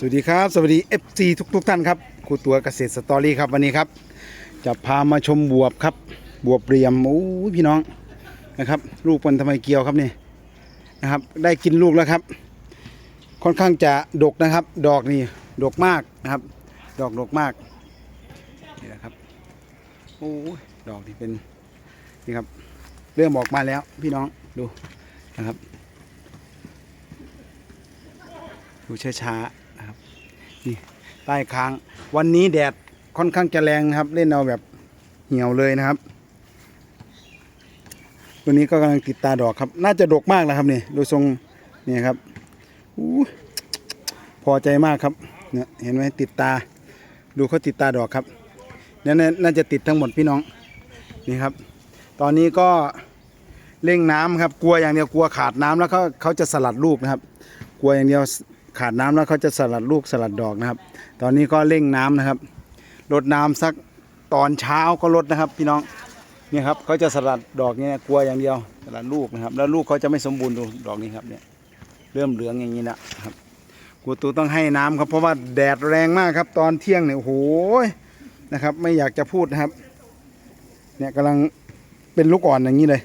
สวัสดีครับ สวัสดี FC ทุกทุกท่านครับครูตัวเกษตรสตอรี่ครับวันนี้ครับ จะพามาชมบวบครับ บวบเรียมโอ้ยพี่น้องนะครับ ลูกมันทำไมเกี่ยวครับนี่นะครับ ได้กินลูกแล้วครับ ค่อนข้างจะดกนะครับ ดอกนี่ดกมากนะครับ ดอกดกมากนี่นะครับโอ้ดอกนี่เป็นนี่ครับ เริ่มออกมาแล้วพี่น้องดูนะครับ ดูช้าๆ นะครับนี่ใต้ค้าง วันนี้แดดค่อนข้างจะแรงนะครับ เล่นเอาแบบเหี่ยวเลยนะครับ ตัวนี้ก็กำลังติดตาดอกครับ น่าจะดกมากนะครับนี่ดูทรงนี่ครับอพอใจมากครับเนี่ยเห็นไหมติดตา ดูเขาติดตาดอกครับนี่นน่าจะติดทั้งหมดพี่น้องนี่ครับ ตอนนี้ก็เร่งน้ำครับ กลัวอย่างเดียวกลัวขาดน้ำแล้วเขาเขาจะสลัดลูกนะครับ กลัวอย่างเดียว ขาดน้ำแล้วเขาจะสลัดลูกสลัดดอกนะครับ ตอนนี้ก็เร่งน้ำนะครับลดน้ำสักตอนเช้าก็ลดนะครับ พี่น้องเนี่ยครับเขาจะสลัดดอกเนี่ยกลัวอย่างเดียวสลัดลูกนะครับ แล้วลูกเขาจะไม่สมบูรณ์ดูดอกนี้ครับเนี่ยเริ่มเหลืองอย่างนี้แล้วครับกูตูต้องให้น้ำครับเพราะว่าแดดแรงมากครับ ตอนเที่ยงเนี่ยโอ้โหนะครับ ไม่อยากจะพูดนะครับ เนี่ยกำลังเป็นลูกอ่อนอย่างนี้เลย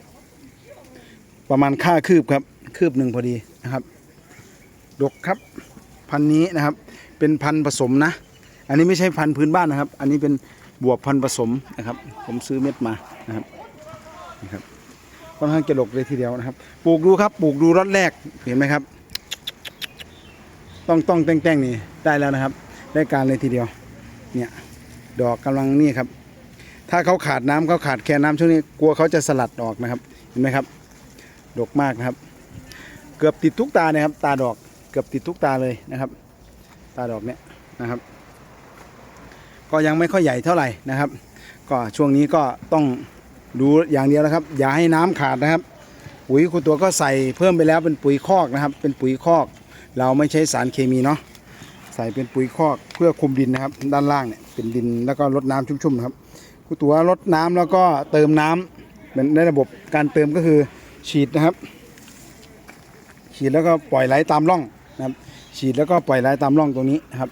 ประมาณค่าคืบครับ คืบหนึ่งพอดีนะครับ ดกครับ พันธุ์นี้นะครับ เป็นพันธุ์ผสมนะ อันนี้ไม่ใช่พันธุ์พื้นบ้านนะครับ อันนี้เป็นบวบพันธุ์ผสมนะครับ ผมซื้อเม็ดมานะครับนี่ครับค่อนข้างจะดกเลยทีเดียวนะครับ ปลูกดูครับ ปลูกดูรอดแรกเห็นไหมครับ ต้องต้องแต่งแต่งๆนี่ได้แล้วนะครับ ได้การเลยทีเดียว เนี่ยดอกกำลังนี่ครับ ถ้าเขาขาดน้ำเขาขาดแคลนน้ำช่วงนี้กลัวเขาจะสลัดออกนะครับ เห็นไหมครับ ดกมากนะครับ เกือบติดทุกตาเนี่ยครับ ตาดอก เกือบติดทุกตาเลยนะครับ ตาดอกเนี่ยนะครับ ก็ยังไม่ค่อยใหญ่เท่าไหร่นะครับ ก็ช่วงนี้ก็ต้องดูอย่างเดียวนะครับ อย่าให้น้ำขาดนะครับ ปุ๋ยคุณตัวก็ใส่เพิ่มไปแล้วเป็นปุ๋ยคอกนะครับ เป็นปุ๋ยคอก เราไม่ใช้สารเคมีเนาะใส่เป็นปุ๋ยคอกเพื่อคุมดินนะครับ ด้านล่างเนี่ยเป็นดินแล้วก็รดน้ำชุ่มๆนะครับคุณตัวรดน้ำแล้วก็เติมน้ำเหมือนในระบบการเติมก็คือฉีดนะครับ ฉีดแล้วก็ปล่อยไหลตามร่อง นะครับฉีดแล้วก็ปล่อยไหลตามร่องตรงนี้นะครับ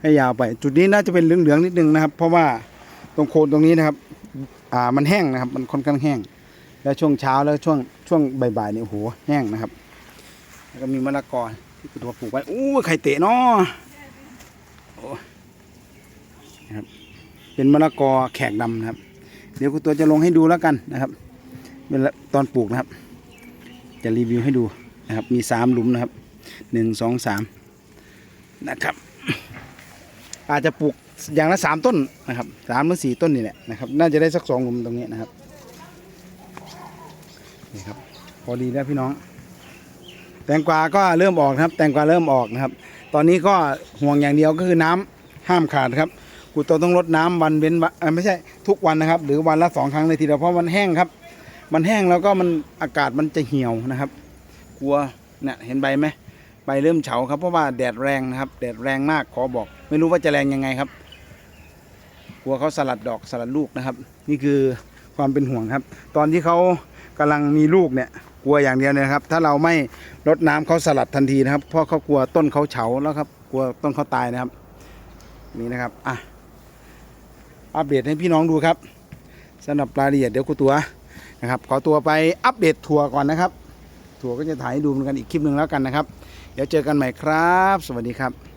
ให้ยาวไปจุดนี้น่าจะเป็นเหลืองๆนิดนึงนะครับ เพราะว่าตรงโคนตรงนี้นะครับอ่ามันแห้งนะครับ มันค่อนข้างแห้ง แล้วช่วงเช้าแล้วช่วงช่วงบ่ายๆเนี่ยโหแห้งนะครับ แล้วก็มีมะละกอที่ตัวปลูกไว้อู้ไข่เตะเนาะโอ้นะครับเป็นมะละกอแขกดำนะครับ เดี๋ยวคุณตัวจะลงให้ดูแล้วกันนะครับเวลาตอนปลูกนะครับ จะรีวิวให้ดูนะครับ มีสามหลุมนะครับ หนึ่งสองสามนะครับ อาจจะปลูกอย่างละสามต้นนะครับสามหรือสี่ต้นนี่แหละนะครับ น่าจะได้สักสองหลุมตรงนี้นะครับนี่ครับพอดีแล้วพี่น้อง แตงกวาก็เริ่มออกนะครับ แตงกวาเริ่มออกนะครับ ตอนนี้ก็ห่วงอย่างเดียวก็คือน้ำห้ามขาดครับกูโตต้องลดน้ำวันเว้นวันไม่ใช่ทุกวันนะครับ หรือวันละสองครั้งเลยทีเดียวเพราะมันแห้งครับ มันแห้งแล้วก็มันอากาศมันจะเหี่ยวนะครับ กลัวเนี่ยเห็นใบไหม ใบเริ่มเฉาครับเพราะว่าแดดแรงนะครับ แดดแรงมากขอบอก ไม่รู้ว่าจะแรงยังไงครับกลัวเขาสลัดดอกสลัดลูกนะครับ นี่คือความเป็นห่วงครับ ตอนที่เขากำลังมีลูกเนี่ยกลัวอย่างเดียวเลยนะครับ ถ้าเราไม่รดน้ำเขาสลัดทันทีนะครับ เพราะเขากลัวต้นเขาเฉาแล้วครับ กลัวต้นเขาตายนะครับ นี่นะครับอะอัปเดตให้พี่น้องดูครับสำหรับรายละเอียดเดี๋ยวกูตัวนะครับ ขอตัวไปอัปเดตทัวร์ก่อนนะครับ ทัวร์ก็จะถ่ายให้ดูเหมือนกันอีกคลิปหนึ่งแล้วกันนะครับ เดี๋ยวเจอกันใหม่ครับ สวัสดีครับ